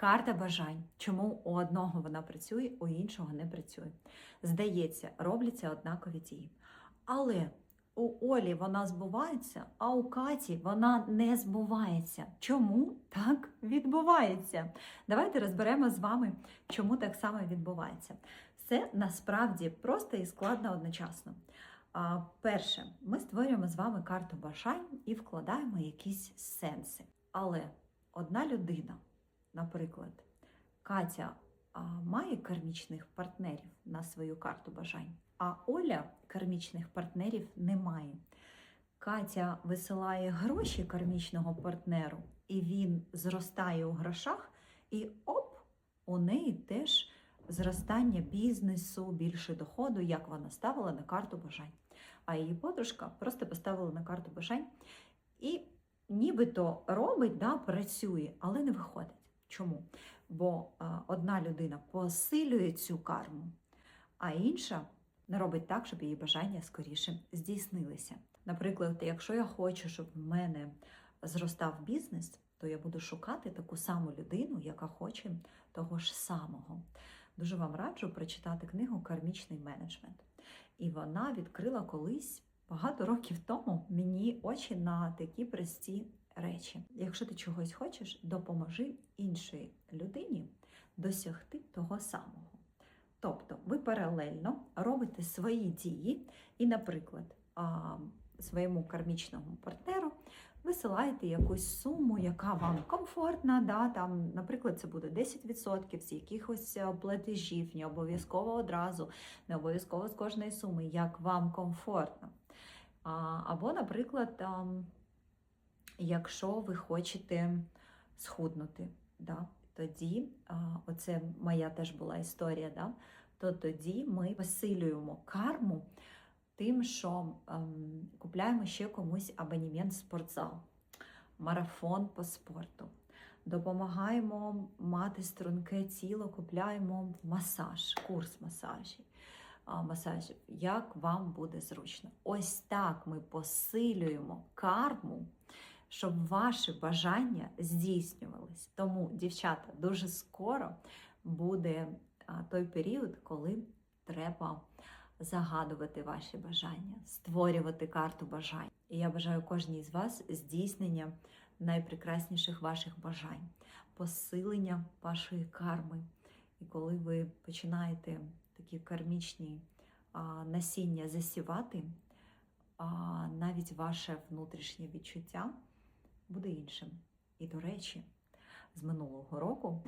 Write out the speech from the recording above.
Карта бажань. Чому у одного вона працює, у іншого не працює. Здається, робляться однакові дії. Але у Олі вона збувається, а у Каті вона не збувається. Чому так відбувається? Давайте розберемо з вами, чому так само відбувається. Все насправді просто і складно одночасно. А, Перше, ми створюємо з вами карту бажань і вкладаємо якісь сенси. Але одна людина, наприклад, Катя а, має кармічних партнерів на свою карту бажань, а Оля кармічних партнерів не має. Катя висилає гроші кармічного партнеру, і він зростає у грошах, і оп, у неї теж зростання бізнесу, більше доходу, як вона ставила на карту бажань. А її подружка просто поставила на карту бажань і нібито робить, да, працює, але не виходить. Чому? Бо одна людина посилює цю карму, а інша не робить так, щоб її бажання скоріше здійснилися. Наприклад, якщо я хочу, щоб в мене зростав бізнес, то я буду шукати таку саму людину, яка хоче того ж самого. Дуже вам раджу прочитати книгу Кармічний менеджмент. І вона відкрила колись багато років тому мені очі на такі прості речі. Якщо ти чогось хочеш, допоможи іншій людині досягти того самого. Тобто ви паралельно робите свої дії, і, наприклад, своєму кармічному партнеру висилаєте якусь суму, яка вам комфортна. Да? Там, наприклад, це буде 10% з якихось е, платежів, не обов'язково одразу, не обов'язково з кожної суми, як вам комфортно. Або, наприклад, якщо ви хочете схуднути, да? тоді, оце моя теж була історія, да? то тоді ми посилюємо карму тим, що ем, купляємо ще комусь абонемент в спортзал, марафон по спорту. Допомагаємо мати струнке тіло, купляємо масаж, курс масажів, масажів, як вам буде зручно. Ось так ми посилюємо карму, щоб ваші бажання здійснювались. Тому, дівчата, дуже скоро буде той період, коли треба загадувати ваші бажання, створювати карту бажань. І я бажаю кожній з вас здійснення найпрекрасніших ваших бажань, посилення вашої карми. І коли ви починаєте такі кармічні а, насіння засівати, а, навіть ваше внутрішнє відчуття буде іншим. І, до речі, з минулого року